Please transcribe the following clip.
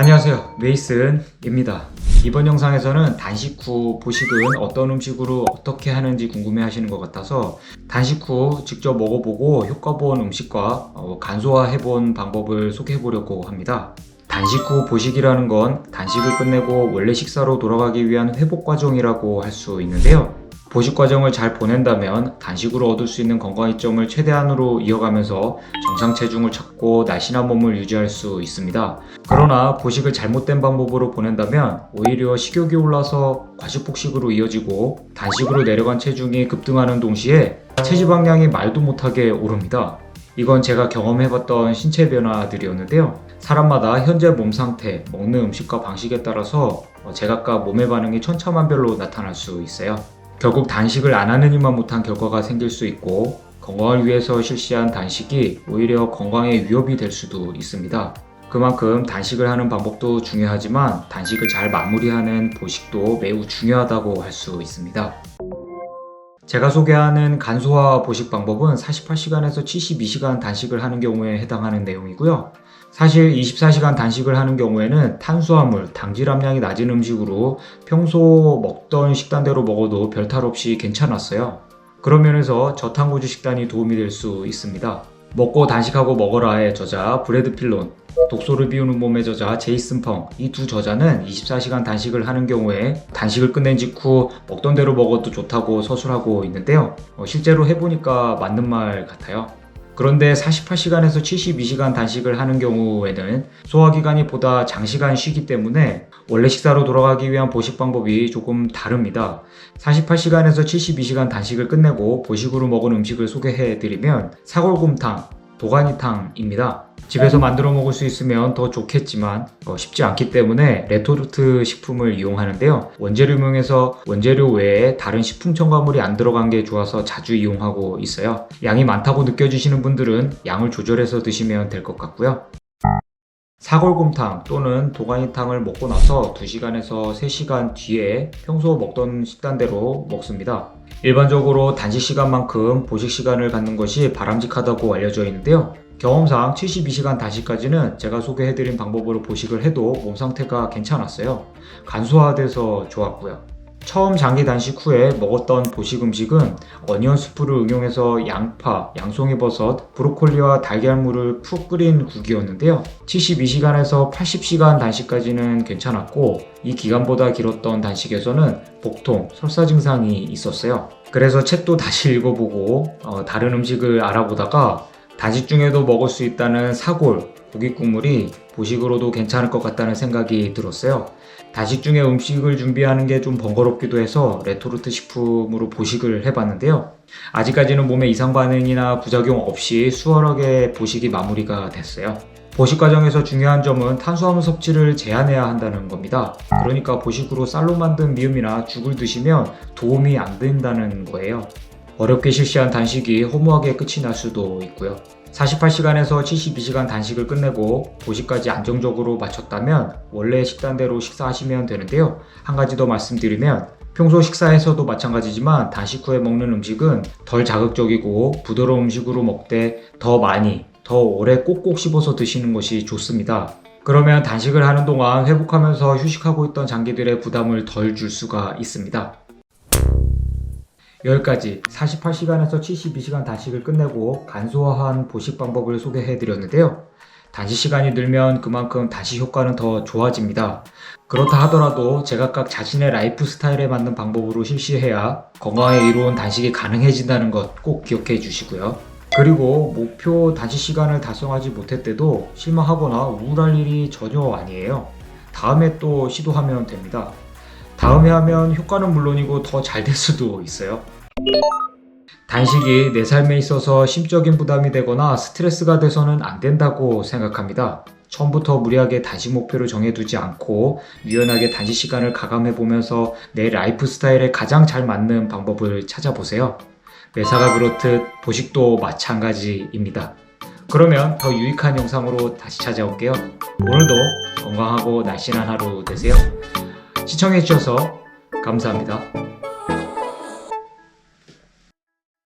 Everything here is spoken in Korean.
안녕하세요. 메이슨입니다. 이번 영상에서는 단식 후 보식은 어떤 음식으로 어떻게 하는지 궁금해 하시는 것 같아서 단식 후 직접 먹어보고 효과 본 음식과 어, 간소화해 본 방법을 소개해 보려고 합니다. 단식 후 보식이라는 건 단식을 끝내고 원래 식사로 돌아가기 위한 회복 과정이라고 할 수 있는데요. 보식 과정을 잘 보낸다면 단식으로 얻을 수 있는 건강이점을 최대한으로 이어가면서 정상 체중을 찾고 날씬한 몸을 유지할 수 있습니다. 그러나 보식을 잘못된 방법으로 보낸다면 오히려 식욕이 올라서 과식폭식으로 이어지고 단식으로 내려간 체중이 급등하는 동시에 체지방량이 말도 못하게 오릅니다. 이건 제가 경험해봤던 신체 변화들이었는데요. 사람마다 현재 몸 상태, 먹는 음식과 방식에 따라서 어, 제각각 몸의 반응이 천차만별로 나타날 수 있어요. 결국 단식을 안 하는 이만 못한 결과가 생길 수 있고 건강을 위해서 실시한 단식이 오히려 건강에 위협이 될 수도 있습니다. 그만큼 단식을 하는 방법도 중요하지만 단식을 잘 마무리하는 보식도 매우 중요하다고 할 수 있습니다. 제가 소개하는 간소화 보식 방법은 48시간에서 72시간 단식을 하는 경우에 해당하는 내용이고요. 사실 24시간 단식을 하는 경우에는 탄수화물, 당질 함량이 낮은 음식으로 평소 먹던 식단대로 먹어도 별 탈 없이 괜찮았어요. 그런 면에서 저탄고지 식단이 도움이 될 수 있습니다. 먹고 단식하고 먹어라의 저자 브래드 필론, 독소를 비우는 몸의 저자 제이슨 펑, 이 두 저자는 24시간 단식을 하는 경우에 단식을 끝낸 직후 먹던 대로 먹어도 좋다고 서술하고 있는데요. 어, 실제로 해보니까 맞는 말 같아요. 그런데 48시간에서 72시간 단식을 하는 경우에는 소화기관이 보다 장시간 쉬기 때문에 원래 식사로 돌아가기 위한 보식 방법이 조금 다릅니다. 48시간에서 72시간 단식을 끝내고 보식으로 먹은 음식을 소개해 드리면 사골곰탕, 도가니탕입니다. 집에서 만들어 먹을 수 있으면 더 좋겠지만 어, 쉽지 않기 때문에 레토르트 식품을 이용하는데요. 원재료명에서 원재료 외에 다른 식품 첨가물이 안 들어간 게 좋아서 자주 이용하고 있어요. 양이 많다고 느껴지시는 분들은 양을 조절해서 드시면 될 것 같고요. 사골곰탕 또는 도가니탕을 먹고 나서 2시간에서 3시간 뒤에 평소 먹던 식단대로 먹습니다. 일반적으로 단식 시간만큼 보식 시간을 갖는 것이 바람직하다고 알려져 있는데요. 경험상 72시간 단식까지는 제가 소개해드린 방법으로 보식을 해도 몸 상태가 괜찮았어요. 간소화돼서 좋았고요. 처음 장기 단식 후에 먹었던 보식 음식은 어니언 수프를 응용해서 양파, 양송이버섯, 브로콜리와 달걀물을 푹 끓인 국이었는데요. 72시간에서 80시간 단식까지는 괜찮았고 이 기간보다 길었던 단식에서는 복통, 설사 증상이 있었어요. 그래서 책도 다시 읽어보고 어, 다른 음식을 알아보다가 단식 중에도 먹을 수 있다는 사골, 고기 국물이 보식으로도 괜찮을 것 같다는 생각이 들었어요. 단식 중에 음식을 준비하는 게 좀 번거롭기도 해서 레토르트 식품으로 보식을 해봤는데요. 아직까지는 몸에 이상 반응이나 부작용 없이 수월하게 보식이 마무리가 됐어요. 보식 과정에서 중요한 점은 탄수화물 섭취를 제한해야 한다는 겁니다. 그러니까 보식으로 쌀로 만든 미음이나 죽을 드시면 도움이 안 된다는 거예요. 어렵게 실시한 단식이 허무하게 끝이 날 수도 있고요. 48시간에서 72시간 단식을 끝내고 보식까지 안정적으로 마쳤다면 원래 식단대로 식사하시면 되는데요. 한 가지 더 말씀드리면 평소 식사에서도 마찬가지지만 단식 후에 먹는 음식은 덜 자극적이고 부드러운 음식으로 먹되 더 많이, 더 오래 꼭꼭 씹어서 드시는 것이 좋습니다. 그러면 단식을 하는 동안 회복하면서 휴식하고 있던 장기들의 부담을 덜 줄 수가 있습니다. 여기까지 48시간에서 72시간 단식을 끝내고 간소화한 보식 방법을 소개해 드렸는데요. 단식 시간이 늘면 그만큼 단식 효과는 더 좋아집니다. 그렇다 하더라도 제각각 자신의 라이프 스타일에 맞는 방법으로 실시해야 건강에 이로운 단식이 가능해진다는 것 꼭 기억해 주시고요. 그리고 목표 단식 시간을 달성하지 못했대도 실망하거나 우울할 일이 전혀 아니에요. 다음에 또 시도하면 됩니다. 다음에 하면 효과는 물론이고 더 잘 될 수도 있어요. 단식이 내 삶에 있어서 심적인 부담이 되거나 스트레스가 돼서는 안 된다고 생각합니다. 처음부터 무리하게 단식 목표를 정해두지 않고 유연하게 단식 시간을 가감해 보면서 내 라이프 스타일에 가장 잘 맞는 방법을 찾아보세요. 매사가 그렇듯 보식도 마찬가지입니다. 그러면 더 유익한 영상으로 다시 찾아올게요. 오늘도 건강하고 날씬한 하루 되세요. 시청해주셔서 감사합니다.